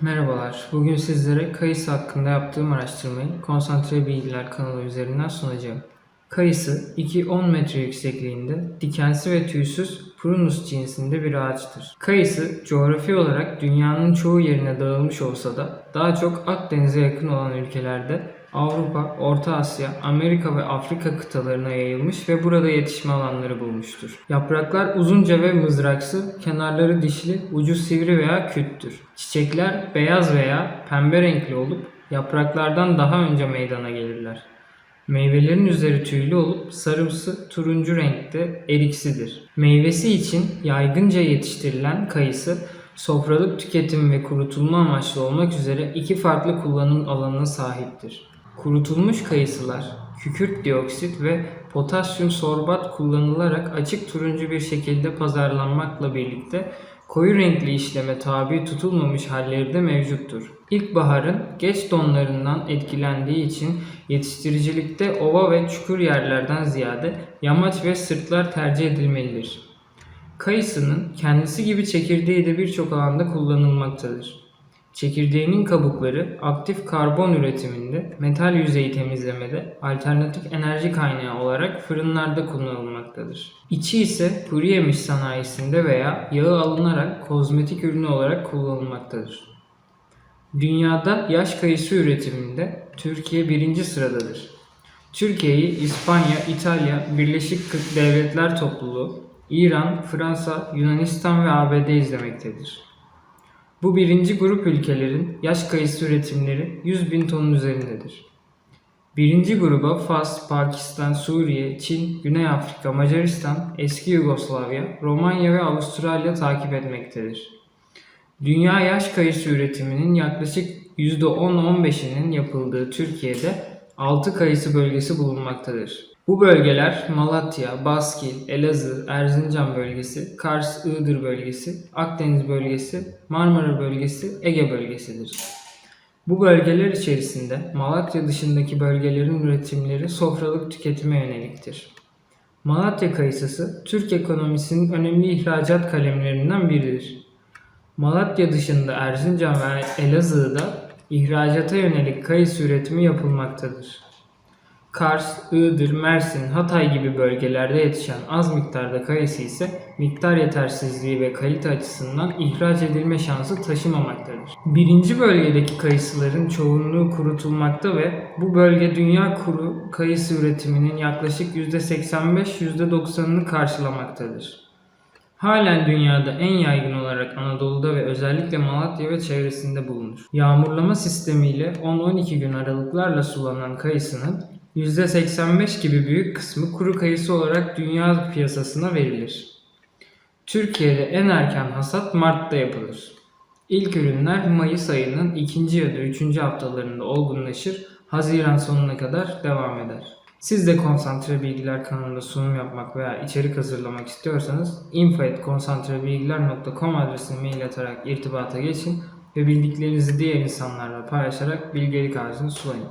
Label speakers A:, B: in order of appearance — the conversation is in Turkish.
A: Merhabalar, bugün sizlere kayısı hakkında yaptığım araştırmayı Konsantre Bilgiler kanalı üzerinden sunacağım. Kayısı 2-10 metre yüksekliğinde, dikensi ve tüysüz Prunus cinsinde bir ağaçtır. Kayısı coğrafi olarak dünyanın çoğu yerine dağılmış olsa da daha çok Akdeniz'e yakın olan ülkelerde Avrupa, Orta Asya, Amerika ve Afrika kıtalarına yayılmış ve burada yetişme alanları bulmuştur. Yapraklar uzunca ve mızraksı, kenarları dişli, ucu sivri veya küttür. Çiçekler beyaz veya pembe renkli olup yapraklardan daha önce meydana gelirler. Meyvelerin üzeri tüylü olup sarımsı turuncu renkte eriksidir. Meyvesi için yaygınca yetiştirilen kayısı sofralık tüketim ve kurutulma amaçlı olmak üzere iki farklı kullanım alanına sahiptir. Kurutulmuş kayısılar kükürt dioksit ve potasyum sorbat kullanılarak açık turuncu bir şekilde pazarlanmakla birlikte koyu renkli işleme tabi tutulmamış halleri de mevcuttur. İlkbaharın geç donlarından etkilendiği için yetiştiricilikte ova ve çukur yerlerden ziyade yamaç ve sırtlar tercih edilmelidir. Kayısının kendisi gibi çekirdeği de birçok alanda kullanılmaktadır. Çekirdeğinin kabukları aktif karbon üretiminde, metal yüzeyi temizlemede, alternatif enerji kaynağı olarak fırınlarda kullanılmaktadır. İçi ise kuru yemiş sanayisinde veya yağı alınarak kozmetik ürünü olarak kullanılmaktadır. Dünyada yaş kayısı üretiminde Türkiye birinci sıradadır. Türkiye'yi İspanya, İtalya, Birleşik Devletler Topluluğu, İran, Fransa, Yunanistan ve ABD izlemektedir. Bu birinci grup ülkelerin yaş kayısı üretimleri 100 bin tonun üzerindedir. Birinci gruba Fas, Pakistan, Suriye, Çin, Güney Afrika, Macaristan, eski Yugoslavya, Romanya ve Avustralya takip etmektedir. Dünya yaş kayısı üretiminin yaklaşık %10-15'inin yapıldığı Türkiye'de 6 kayısı bölgesi bulunmaktadır. Bu bölgeler Malatya, Baskil, Elazığ, Erzincan bölgesi, Kars, Iğdır bölgesi, Akdeniz bölgesi, Marmara bölgesi, Ege bölgesidir. Bu bölgeler içerisinde Malatya dışındaki bölgelerin üretimleri sofralık tüketime yöneliktir. Malatya kayısısı Türk ekonomisinin önemli ihracat kalemlerinden biridir. Malatya dışında Erzincan ve Elazığ'da ihracata yönelik kayısı üretimi yapılmaktadır. Kars, Iğdır, Mersin, Hatay gibi bölgelerde yetişen az miktarda kayısı ise miktar yetersizliği ve kalite açısından ihraç edilme şansı taşımamaktadır. Birinci bölgedeki kayısıların çoğunluğu kurutulmakta ve bu bölge dünya kuru kayısı üretiminin yaklaşık %85-%90'ını karşılamaktadır. Halen dünyada en yaygın olarak Anadolu'da ve özellikle Malatya ve çevresinde bulunur. Yağmurlama sistemiyle 10-12 gün aralıklarla sulanan kayısının %85 gibi büyük kısmı kuru kayısı olarak dünya piyasasına verilir. Türkiye'de en erken hasat Mart'ta yapılır. İlk ürünler Mayıs ayının ikinci ya da üçüncü haftalarında olgunlaşır, Haziran sonuna kadar devam eder. Siz de Konsantre Bilgiler kanalında sunum yapmak veya içerik hazırlamak istiyorsanız info.konsantrebilgiler.com adresine mail atarak irtibata geçin ve bildiklerinizi diğer insanlarla paylaşarak bilgelik ağacını sulayın.